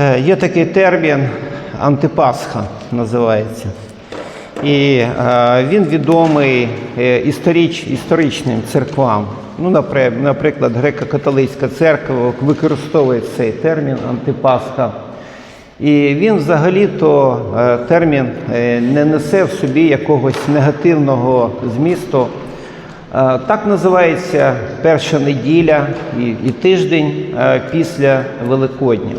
Е, Є такий термін антипасха називається. І е, він відомий е, історич, історичним церквам. Ну, наприклад, греко-католицька церква використовує цей термін антипасха. І він взагалі-то термін не несе в собі якогось негативного змісту. Е, Так називається перша неділя і, тиждень е, після Великодня.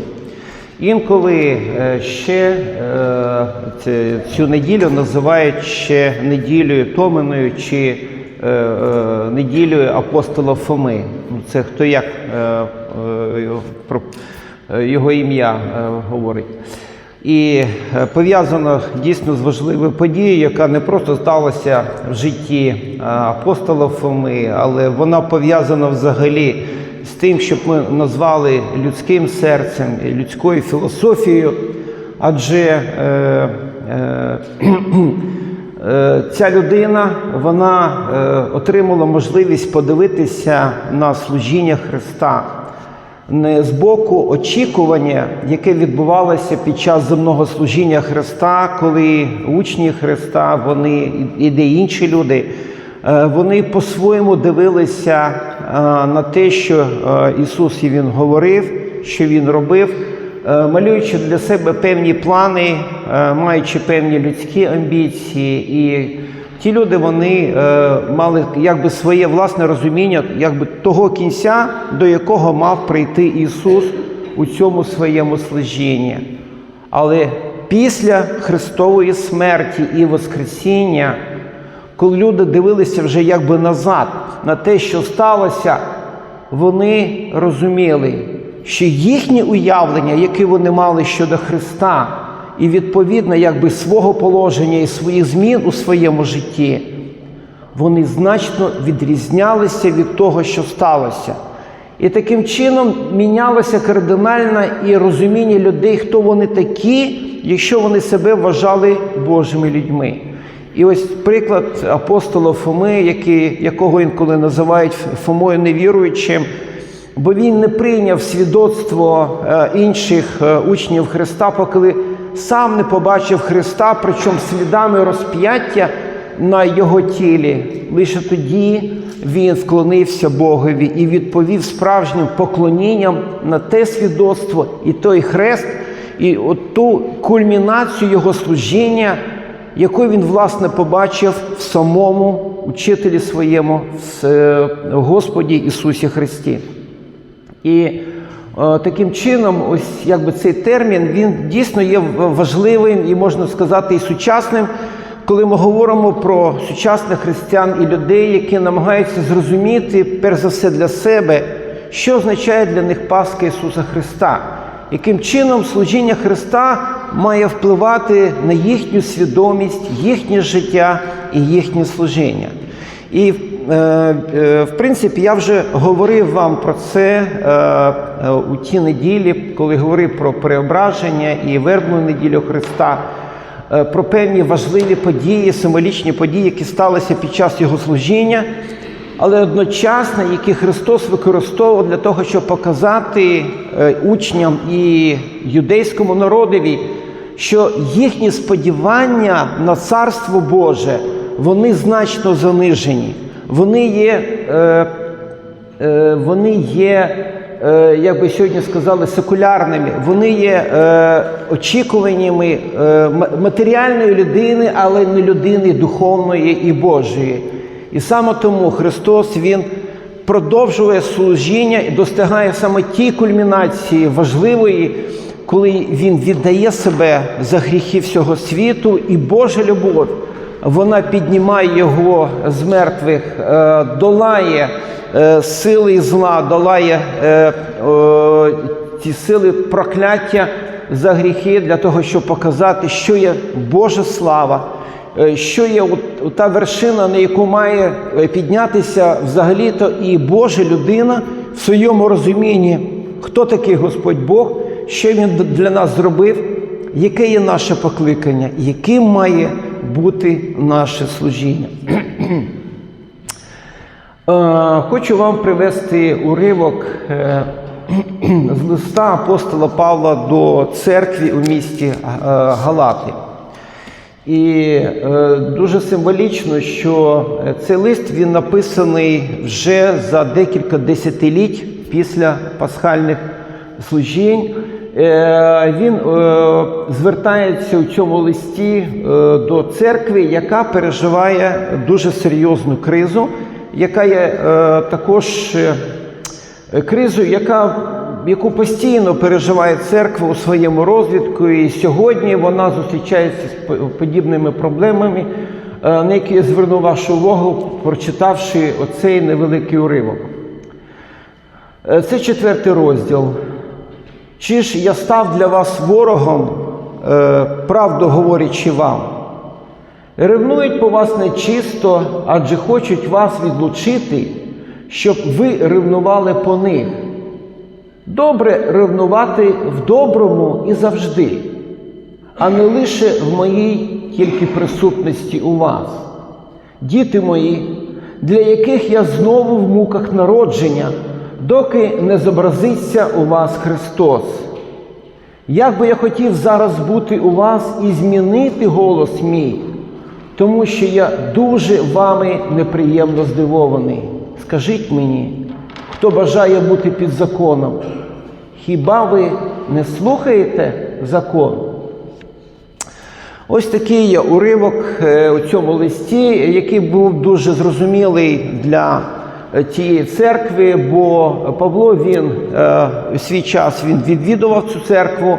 Інколи е, ще цю неділю називають ще неділею Томиною чи неділею апостола Фоми. Це хто як про його ім'я говорить. І е, пов'язано дійсно з важливою подією, яка не просто сталася в житті е, апостола Фоми, але вона пов'язана взагалі з тим, щоб ми назвали людським серцем, людською філософією. Адже е, е, е, ця людина вона отримала можливість подивитися на служіння Христа не з боку очікування, яке відбувалося під час земного служіння Христа, коли учні Христа, вони і де інші люди, е, вони по-своєму дивилися е, на те, що е, Ісус і Він говорив, що Він робив, малюючи для себе певні плани, маючи певні людські амбіції і Ті люди вони е, мали якби своє власне розуміння якби того кінця, до якого мав прийти Ісус у цьому своєму служінні. Але після Христової смерті і Воскресіння, коли люди дивилися вже якби назад на те, що сталося, вони розуміли, що їхнє уявлення, яке вони мали щодо Христа, і відповідно якби свого положення і своїх змін у своєму житті, вони значно відрізнялися від того, що сталося. І таким чином мінялося кардинально і розуміння людей, хто вони такі, якщо вони себе вважали Божими людьми. І ось приклад апостола Фоми, який, якого інколи називають Фомою невіруючим, бо він не прийняв свідоцтво е, інших е, учнів Христа, поки сам не побачив Христа, причому слідами розп'яття на його тілі. Лише тоді він вклонився Богові і відповів справжнім поклонінням на те свідоцтво і той хрест, і от ту кульмінацію його служіння, яку він власне побачив в самому учителі своєму, в е, Господі Ісусі Христі. І таким чином, ось якби цей термін він дійсно є важливим і можна сказати і сучасним, коли ми говоримо про сучасних християн і людей, які намагаються зрозуміти, перш за все для себе, що означає для них Пасха Ісуса Христа, яким чином служіння Христа має впливати на їхню свідомість, їхнє життя і їхнє служіння. І е, е, в принципі я вже говорив вам про це е, е, у ті неділі, коли говорив про преображення і вербну неділю Христа, е, про певні важливі події, символічні події, які сталися під час його служіння, але одночасно, які Христос використовував для того, щоб показати е, учням і юдейському народові, що їхні сподівання на Царство Боже вони значно занижені. Вони є, е, е, вони є, е, як би сьогодні сказали, секулярними, вони є е, очікуваннями е, матеріальної людини, але не людини духовної і Божої. І саме тому Христос Він продовжує служіння і достигає саме тій кульмінації важливої, коли Він віддає себе за гріхи всього світу, і Божа любов вона піднімає його з мертвих, е, долає е, сили зла, долає е, ті сили прокляття за гріхи для того, щоб показати, що є Божа слава, що є та вершина, на яку має піднятися взагалі-то і Божа людина в своєму розумінні, хто такий Господь Бог, що Він для нас зробив, яке є наше покликання, яким має бути наше служіння. Е, Хочу вам привести уривок е, з листа апостола Павла до церкви у місті е, Галати. І дуже символічно, що цей лист він написаний вже за декілька десятиліть після пасхальних служінь. Е, він е, звертається у цьому листі е, до церкви, яка переживає дуже серйозну кризу, яка є також кризою, яка, яку постійно переживає церква у своєму розвитку. І сьогодні вона зустрічається з подібними проблемами, на які я зверну вашу увагу, прочитавши оцей невеликий уривок. Це четвертий розділ. Чи ж я став для вас ворогом, е, правду говорячи вам? Ревнують по вас нечисто, адже хочуть вас відлучити, щоб ви ревнували по них. Добре ревнувати в доброму і завжди, а не лише в моїй тільки присутності у вас. Діти мої, для яких я знову в муках народження, доки не зобразиться у вас Христос. Як би я хотів зараз бути у вас і змінити голос мій, тому що я дуже вами неприємно здивований. Скажіть мені, хто бажає бути під законом, хіба ви не слухаєте закон? Ось такий є уривок е, у цьому листі, який був дуже зрозумілий для тієї церкви, бо Павло він е, у свій час він відвідував цю церкву.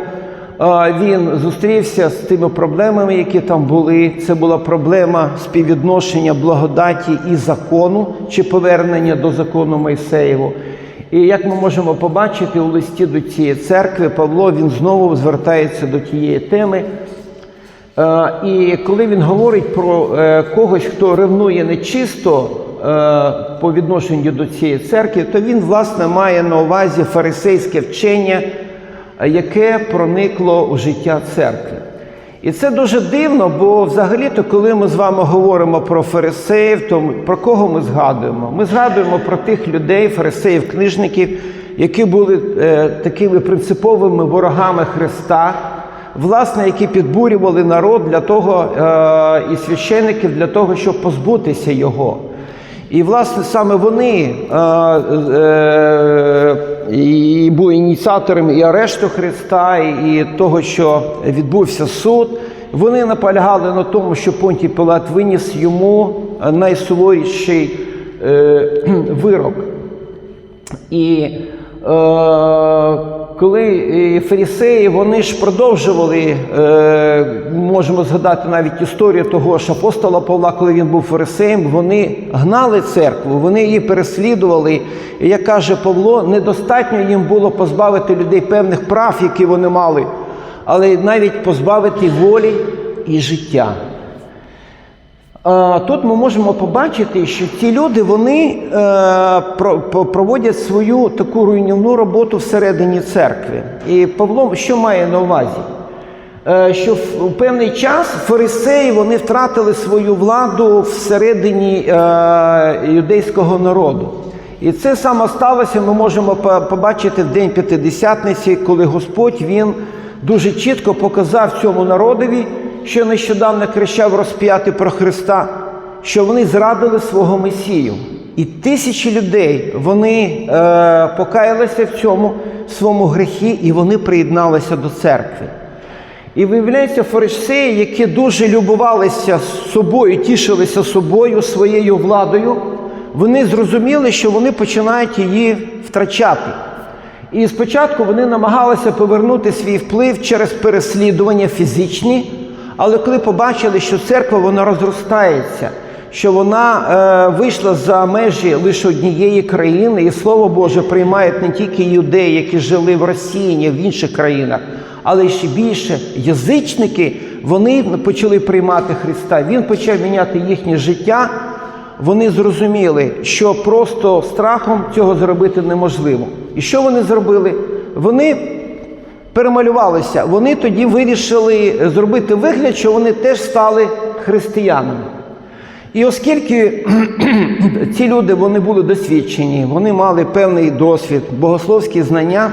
е, Він зустрівся з тими проблемами, які там були. Це була проблема співвідношення благодаті і закону чи повернення до закону Мойсеєву. І як ми можемо побачити у листі до цієї церкви, Павло він знову звертається до тієї теми. Е, І коли він говорить про е, когось, хто ревнує нечисто е, по відношенню до цієї церкви, то він, власне, має на увазі фарисейське вчення, е, яке проникло у життя церкви. І це дуже дивно, бо взагалі-то, коли ми з вами говоримо про фарисеїв, то про кого ми згадуємо? Ми згадуємо про тих людей, фарисеїв, книжників, які були е, такими принциповими ворогами Христа, власне, які підбурювали народ для того е, і священиків для того, щоб позбутися його. І, власне, саме вони е, і були ініціаторами і арешту Христа, і того, що відбувся суд. Вони наполягали на тому, що Понтій Пилат виніс йому найсуворіший е, вирок. І е, коли і фарисеї, вони ж продовжували, е, можемо згадати навіть історію того ж апостола Павла, коли він був фарисеєм, вони гнали церкву, вони її переслідували. І як каже Павло, недостатньо їм було позбавити людей певних прав, які вони мали, але навіть позбавити волі і життя. Тут ми можемо побачити, що ці люди вони е, проводять свою таку руйнівну роботу всередині церкви. І Павло що має на увазі? Е, що в певний час фарисеї вони втратили свою владу всередині е, юдейського народу. І це саме сталося, ми можемо побачити в День П'ятидесятниці, коли Господь він дуже чітко показав цьому народові, що нещодавно кричав розп'яти про Христа, що вони зрадили свого Месію. І тисячі людей вони е, покаялися в цьому своєму грехі, і вони приєдналися до церкви. І виявляється, фарисеї, які дуже любувалися собою, тішилися собою, своєю владою, вони зрозуміли, що вони починають її втрачати. І спочатку вони намагалися повернути свій вплив через переслідування фізичні, але коли побачили, що церква вона розростається, що вона е, вийшла за межі лише однієї країни, і Слово Боже приймають не тільки юдеї, які жили в Росії, в інших країнах, але ще більше язичники, вони почали приймати Христа. Він почав міняти їхнє життя. Вони зрозуміли, що просто страхом цього зробити неможливо. І що вони зробили? Вони перемалювалися. Вони тоді вирішили зробити вигляд, що вони теж стали християнами. І оскільки ці люди вони були досвідчені, вони мали певний досвід, богословські знання,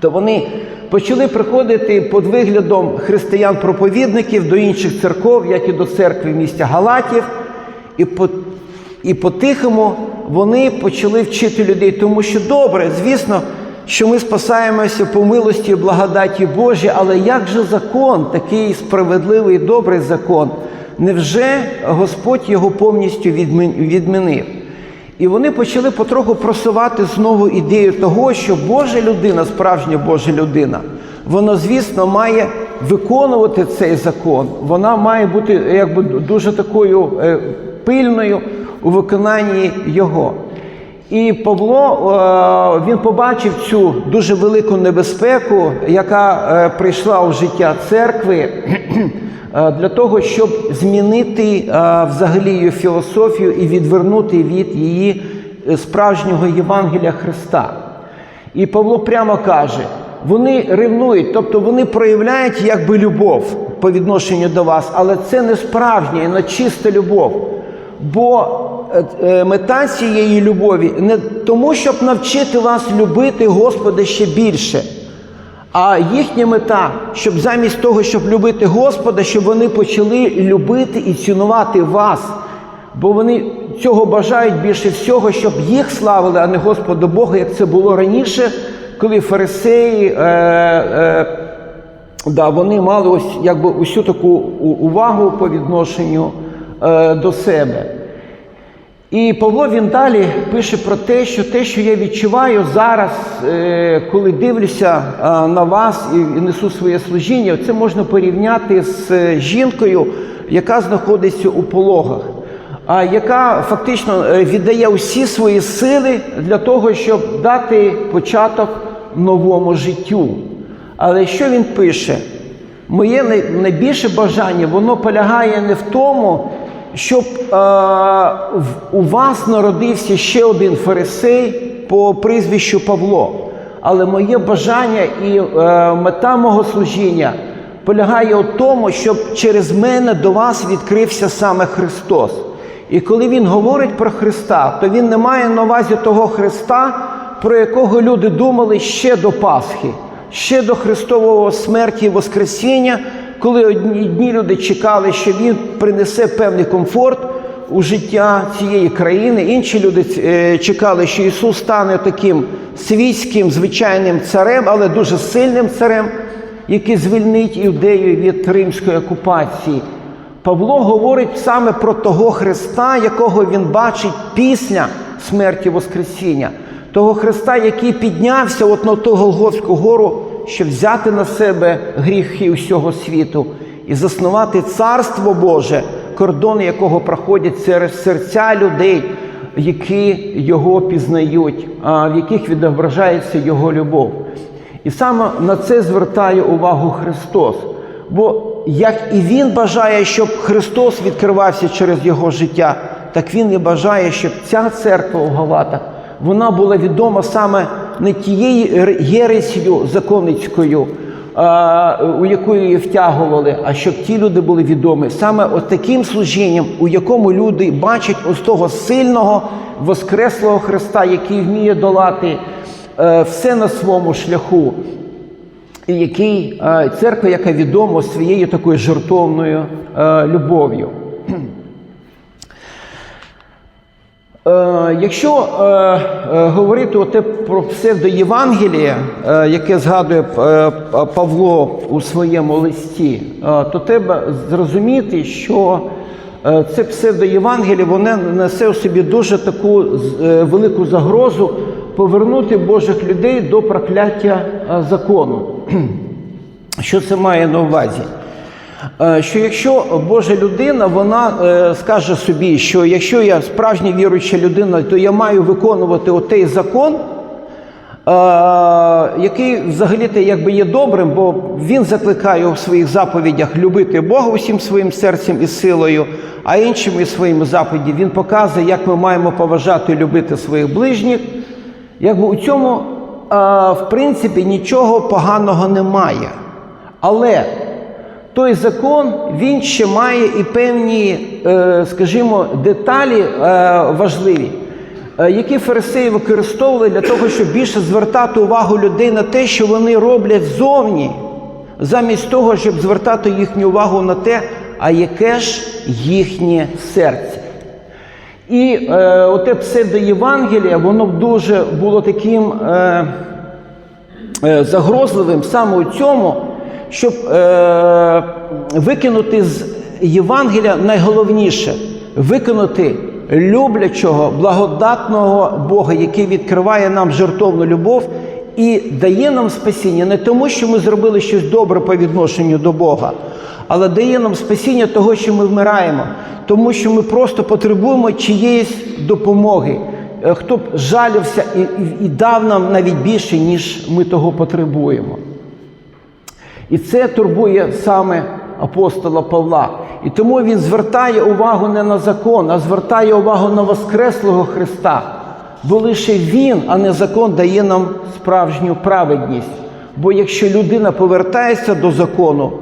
то вони почали приходити під виглядом християн-проповідників до інших церков, як і до церкви місті Галатів, і по, і по-тихому вони почали вчити людей, тому що добре, звісно, що ми спасаємося по милості і благодаті Божій, але як же закон, такий справедливий добрий закон, невже Господь його повністю відмінив? І вони почали потроху просувати знову ідею того, що Божа людина, справжня Божа людина, вона, звісно, має виконувати цей закон. Вона має бути якби дуже такою е, пильною у виконанні його. І Павло е, він побачив цю дуже велику небезпеку, яка е, прийшла у життя церкви е, для того, щоб змінити взагалі її філософію і відвернути від її справжнього Євангелія Христа. І Павло прямо каже: вони ревнують, тобто вони проявляють якби любов по відношенню до вас, але це не справжня і не чиста любов. Бо е, е, мета цієї любові не тому, щоб навчити вас любити Господа ще більше. А їхня мета, щоб замість того, щоб любити Господа, щоб вони почали любити і цінувати вас. Бо вони цього бажають більше всього, щоб їх славили, а не Господа Бога, як це було раніше, коли фарисеї е, е, да, вони мали ось якби усю таку увагу по відношенню до себе. І Павло він далі пише про те, що те, що я відчуваю зараз, е, коли дивлюся е, на вас і несу своє служіння, це можна порівняти з е, жінкою, яка знаходиться у пологах, а яка фактично е, віддає усі свої сили для того, щоб дати початок новому життю. Але що він пише? Моє найбільше бажання воно полягає не в тому, щоб е, у вас народився ще один фарисей по прізвищу Павло. Але моє бажання і е, мета мого служіння полягає у тому, щоб через мене до вас відкрився саме Христос. І коли він говорить про Христа, то він не має на увазі того Христа, про якого люди думали ще до Пасхи, ще до Христового смерті і Воскресіння, коли одні, люди чекали, що він принесе певний комфорт у життя цієї країни. Інші люди е, чекали, що Ісус стане таким світським, звичайним царем, але дуже сильним царем, який звільнить іудею від римської окупації. Павло говорить саме про того Христа, якого він бачить після смерті Воскресіння, того Христа, який піднявся от на ту Голгофську гору, щоб взяти на себе гріхи усього світу і заснувати царство Боже, кордони якого проходять через серця людей, які його пізнають, в яких відображається його любов. І саме на це звертає увагу Христос. Бо як і Він бажає, щоб Христос відкривався через його життя, так Він і бажає, щоб ця церква у Галатах вона була відома саме не тією єресію законницькою, у яку її втягували, а щоб ті люди були відомі саме от таким служінням, у якому люди бачать ось того сильного воскреслого Христа, який вміє долати е, все на своєму шляху. І який е, церква, яка відома своєю такою жертовною е, любов'ю. Е, Якщо е, е, говорити оте про псевдоєвангеліє, яке згадує Павло у своєму листі, то треба зрозуміти, що це псевдоєвангеліє воно несе у собі дуже таку велику загрозу повернути Божих людей до прокляття закону. Що це має на увазі? Е, Що якщо Божа людина, вона е, скаже собі, що якщо я справжня віруюча людина, то я маю виконувати отей закон, е, який взагалі-то якби є добрим, бо він закликає у своїх заповідях любити Бога усім своїм серцем і силою, а іншими своїми заповіді він показує, як ми маємо поважати і любити своїх ближніх. Якби у цьому, в принципі, нічого поганого немає. Але той закон він ще має і певні, е, скажімо, деталі е, важливі, е, які фарисеї використовували для того, щоб більше звертати увагу людей на те, що вони роблять зовні, замість того, щоб звертати їхню увагу на те, а яке ж їхнє серце. І е, оте псевдоєвангеліє, воно дуже було таким е, загрозливим саме у цьому, щоб е, викинути з Євангелія найголовніше викинути люблячого, благодатного Бога, який відкриває нам жертовну любов і дає нам спасіння не тому, що ми зробили щось добре по відношенню до Бога, але дає нам спасіння того, що ми вмираємо, тому що ми просто потребуємо чиєїсь допомоги. Е, Хто б жалівся і, і, і дав нам навіть більше, ніж ми того потребуємо. І це турбує саме апостола Павла. І тому він звертає увагу не на закон, а звертає увагу на Воскреслого Христа. Бо лише Він, а не закон, дає нам справжню праведність. Бо якщо людина повертається до закону,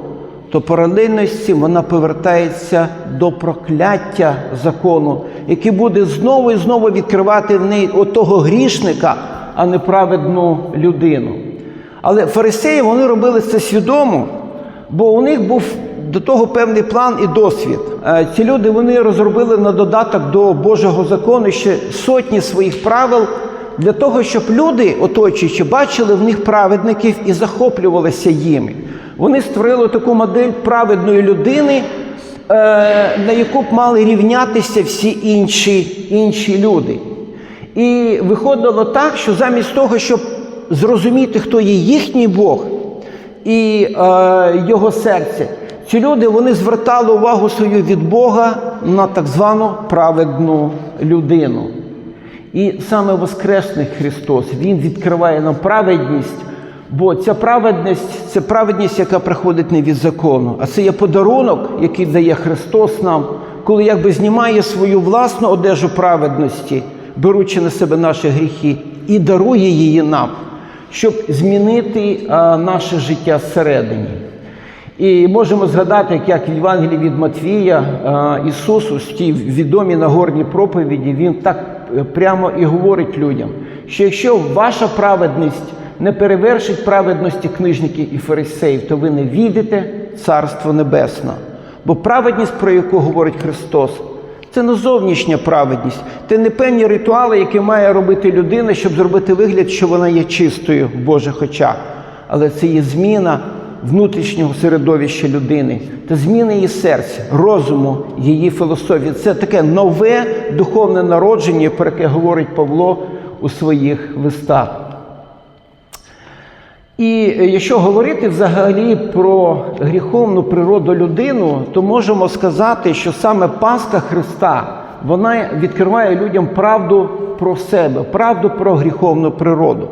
то паралельно вона повертається до прокляття закону, який буде знову і знову відкривати в неї отого грішника, а не праведну людину. Але фарисеї вони робили це свідомо, бо у них був до того певний план і досвід. Е, Ці люди вони розробили на додаток до Божого закону ще сотні своїх правил для того, щоб люди, оточуючи, бачили в них праведників і захоплювалися їми. Вони створили таку модель праведної людини, е, на яку б мали рівнятися всі інші, інші люди. І виходило так, що замість того, щоб зрозуміти, хто є їхній Бог і е, його серце, ці люди вони звертали увагу свою від Бога на так звану праведну людину. І саме Воскресний Христос Він відкриває нам праведність, бо ця праведність це праведність, яка приходить не від закону, а це є подарунок, який дає Христос нам, коли якби знімає свою власну одежу праведності, беручи на себе наші гріхи, і дарує її нам, щоб змінити а, наше життя зсередині. І можемо згадати, як в Євангелії від Матвія а, Ісус у тій відомій Нагорній проповіді, Він так е, прямо і говорить людям, що якщо ваша праведність не перевершить праведності книжників і фарисеїв, то ви не війдете Царство Небесне. Бо праведність, про яку говорить Христос, це не зовнішня праведність, це не певні ритуали, які має робити людина, щоб зробити вигляд, що вона є чистою в Божих очах. Але це є зміна внутрішнього середовища людини та зміна її серця, розуму, її філософії. Це таке нове духовне народження, про яке говорить Павло у своїх листах. І якщо говорити взагалі про гріховну природу людину, то можемо сказати, що саме Пасха Христа вона відкриває людям правду про себе, правду про гріховну природу.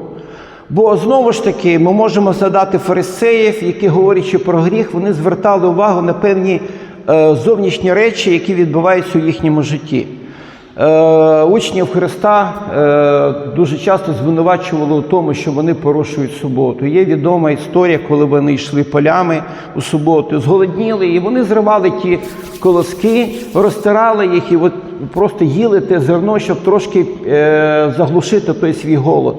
Бо знову ж таки ми можемо згадати фарисеїв, які говорячи про гріх, вони звертали увагу на певні е, зовнішні речі, які відбуваються у їхньому житті. Е, Учнів Христа е, дуже часто звинувачували у тому, що вони порушують суботу. Є відома історія, коли вони йшли полями у суботу, зголодніли, і вони зривали ті колоски, розтирали їх і от просто їли те зерно, щоб трошки е, заглушити той свій голод.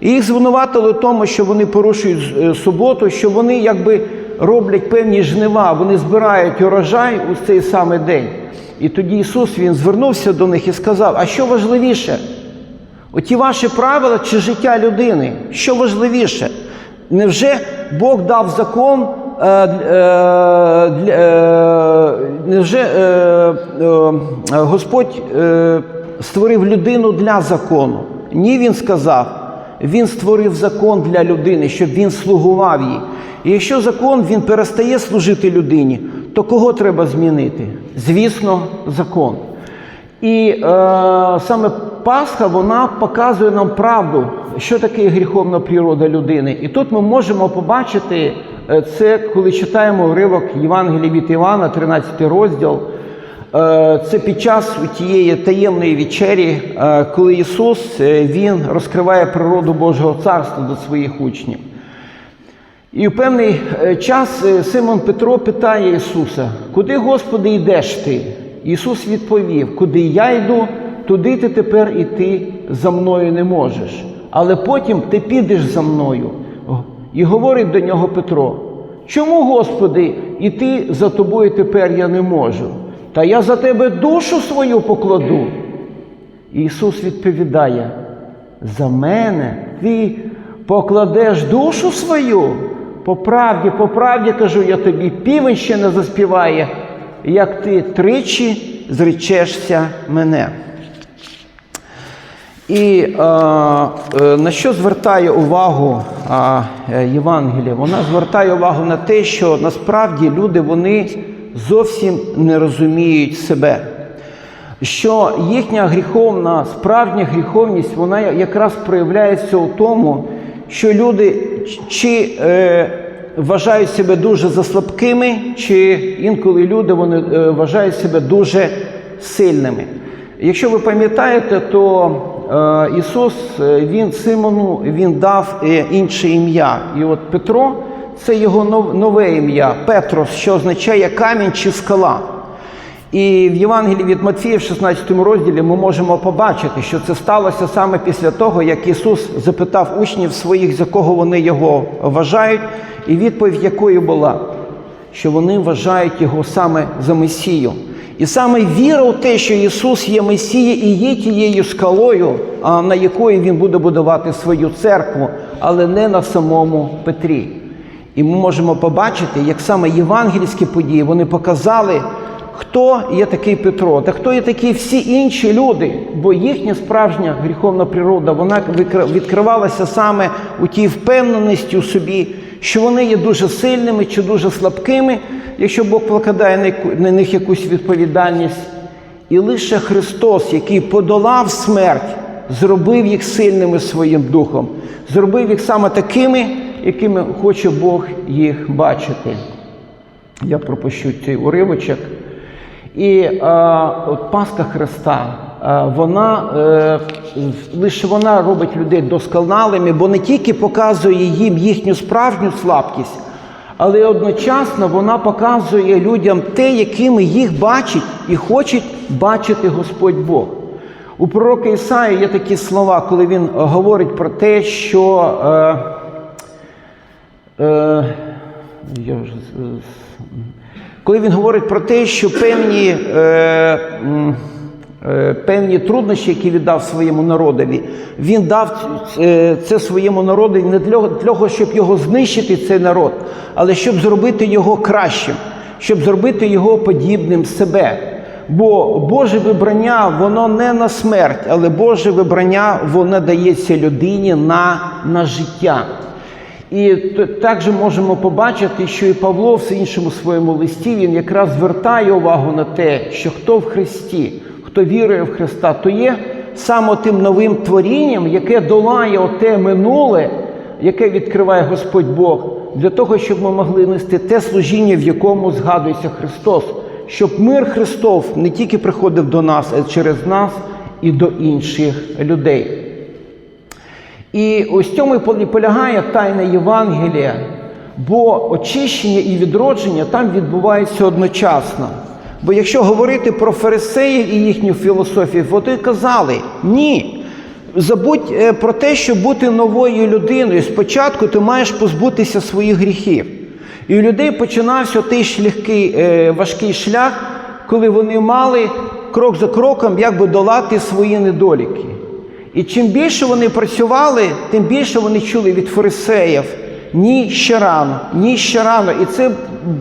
І їх звинуватили в тому, що вони порушують суботу, що вони якби роблять певні жнива, вони збирають урожай у цей самий день. І тоді Ісус Він звернувся до них і сказав: А що важливіше? Оті ваші правила чи життя людини? Що важливіше? Невже Бог дав закон? е, е, е, Невже е, е, Господь е, створив людину для закону? Ні, Він сказав. Він створив закон для людини, щоб він слугував їй. І якщо закон він перестає служити людині, то кого треба змінити? Звісно, закон. І е, саме Пасха вона показує нам правду, що таке гріховна природа людини. І тут ми можемо побачити е, це, коли читаємо уривок Євангелії від Івана, 13 розділ. Е, Це під час тієї таємної вечері, е, коли Ісус е, Він розкриває природу Божого царства до своїх учнів. І в певний час Симон Петро питає Ісуса, куди, Господи, йдеш ти? Ісус відповів, куди я йду, туди ти тепер іти за мною не можеш. Але потім ти підеш за мною. І говорить до нього Петро: Чому, Господи, іти за тобою тепер я не можу? Та я за тебе душу свою покладу. Ісус відповідає: за мене ти покладеш душу свою. По правді, по правді кажу я тобі, півень ще не заспіває, як ти тричі зречешся мене. І е, на що звертає увагу е, Євангелія? Вона звертає увагу на те, що насправді люди вони зовсім не розуміють себе. Що їхня гріховна, справжня гріховність, вона якраз проявляється у тому, що люди чи е, вважають себе дуже заслабкими, чи інколи люди вони е, вважають себе дуже сильними. Якщо ви пам'ятаєте, то е, Ісус е, Він Симону Він дав е, інше ім'я. І от Петро це його нове ім'я Петрос, що означає камінь чи скала. І в Євангелії від Матфія, в 16 розділі, ми можемо побачити, що це сталося саме після того, як Ісус запитав учнів своїх, за кого вони його вважають, і відповідь якою була, що вони вважають його саме за Месію. І саме віра в те, що Ісус є Месія і є тією скалою, на якої Він буде будувати свою церкву, але не на самому Петрі. І ми можемо побачити, як саме євангельські події вони показали, хто є такий Петро, та хто є такі всі інші люди, бо їхня справжня гріховна природа вона відкривалася саме у тій впевненості у собі, що вони є дуже сильними чи дуже слабкими, якщо Бог покладає на них якусь відповідальність. І лише Христос, який подолав смерть, зробив їх сильними своїм духом, зробив їх саме такими, якими хоче Бог їх бачити. Я пропущу цей уривочок. І е, от Пасха Христа, е, вона е, лише вона робить людей досконалими, бо не тільки показує їм їхню справжню слабкість, але одночасно вона показує людям те, якими їх бачить і хоче бачити Господь Бог. У пророка Ісаї є такі слова, коли він говорить про те, що е, я вже коли він говорить про те, що певні е, е, певні труднощі, які віддав своєму народові, він дав е, це своєму народу не для того, щоб його знищити, цей народ, але щоб зробити його кращим, щоб зробити його подібним себе. Бо Боже вибрання, воно не на смерть, але Боже вибрання, воно дається людині на, на життя. І також можемо побачити, що і Павло в іншому своєму листі він якраз звертає увагу на те, що хто в Христі, хто вірує в Христа, то є саме тим новим творінням, яке долає оте минуле, яке відкриває Господь Бог, для того, щоб ми могли нести те служіння, в якому згадується Христос, щоб мир Христов не тільки приходив до нас, а й через нас і до інших людей. І ось цьому і полягає тайна Євангелія, бо очищення і відродження там відбувається одночасно. Бо якщо говорити про фарисеїв і їхню філософію, вони казали ні. Забудь е, про те, щоб бути новою людиною. Спочатку ти маєш позбутися своїх гріхів. І у людей починався той шляхкий, е, важкий шлях, коли вони мали крок за кроком якби долати свої недоліки. І чим більше вони працювали, тим більше вони чули від фарисеїв ні ще рано, ні ще рано. І це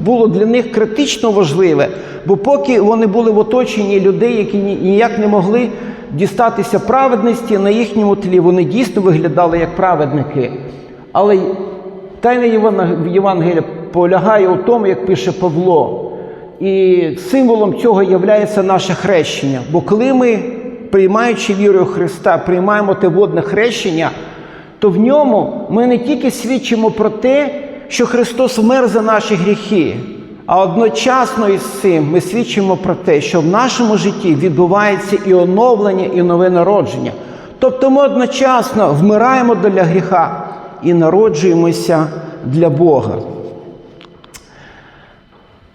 було для них критично важливе, бо поки вони були в оточенні людей, які ніяк не могли дістатися праведності на їхньому тлі, вони дійсно виглядали як праведники. Але тайна Євангелія полягає у тому, як пише Павло. І символом цього є наше хрещення. Бо коли ми приймаючи вірою Христа, приймаємо те водне хрещення, то в ньому ми не тільки свідчимо про те, що Христос вмер за наші гріхи, а одночасно із цим ми свідчимо про те, що в нашому житті відбувається і оновлення, і нове народження. Тобто ми одночасно вмираємо для гріха і народжуємося для Бога.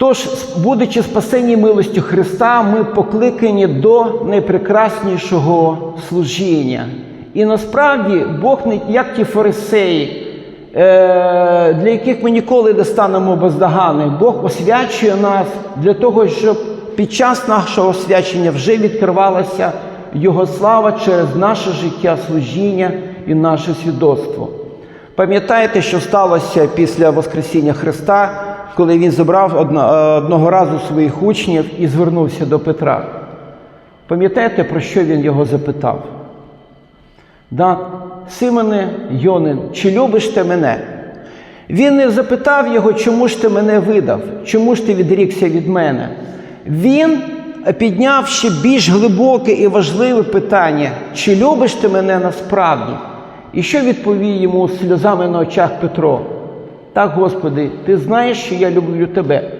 Тож, будучи спасені милостю Христа, ми покликані до найпрекраснішого служіння. І насправді Бог не як ті фарисеї, е, для яких ми ніколи не станемо бездоганними. Бог освячує нас для того, щоб під час нашого освячення вже відкривалася Його слава через наше життя, служіння і наше свідоцтво. Пам'ятаєте, що сталося після Воскресіння Христа, коли він зібрав е, одного разу своїх учнів і звернувся до Петра? Пам'ятаєте, про що він його запитав? Да, Симоне Йонин, чи любиш ти мене? Він не запитав його, чому ж ти мене видав, чому ж ти відрікся від мене. Він підняв ще більш глибоке і важливе питання, чи любиш ти мене насправді? І що відповів йому сльозами на очах Петро? Так, Господи, ти знаєш, що я люблю тебе.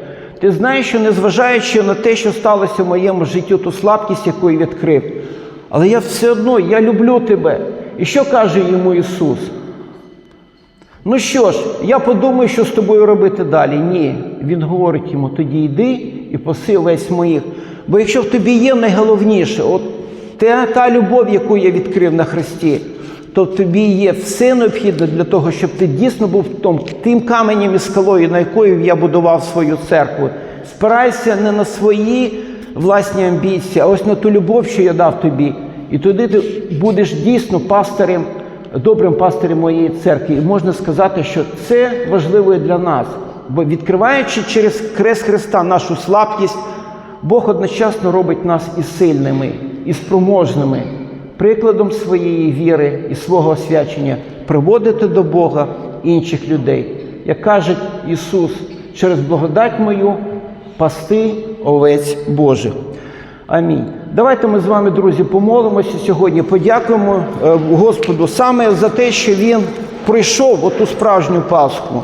Ти знаєш, що незважаючи на те, що сталося в моєму житті, ту слабкість, яку я відкрив, але я все одно я люблю тебе. І що каже йому Ісус? Ну що ж, я подумаю, що з тобою робити далі. Ні. Він говорить йому: тоді йди і поси весь моїх. Бо якщо в тобі є найголовніше, от та, та любов, яку я відкрив на Христі, то тобі є все необхідне для того, щоб ти дійсно був тим каменем і скалою, на якою я будував свою церкву. Спирайся не на свої власні амбіції, а ось на ту любов, що я дав тобі. І тоді ти будеш дійсно пастирем, добрим пастирем моєї церкви. І можна сказати, що це важливо для нас. Бо відкриваючи через крест Христа нашу слабкість, Бог одночасно робить нас і сильними, і спроможними, прикладом своєї віри і свого освячення приводити до Бога інших людей. Як каже Ісус, через благодать мою пасти овець Божих. Амінь. Давайте ми з вами, друзі, помолимося сьогодні. Подякуємо е, Господу саме за те, що Він пройшов оту справжню Пасху.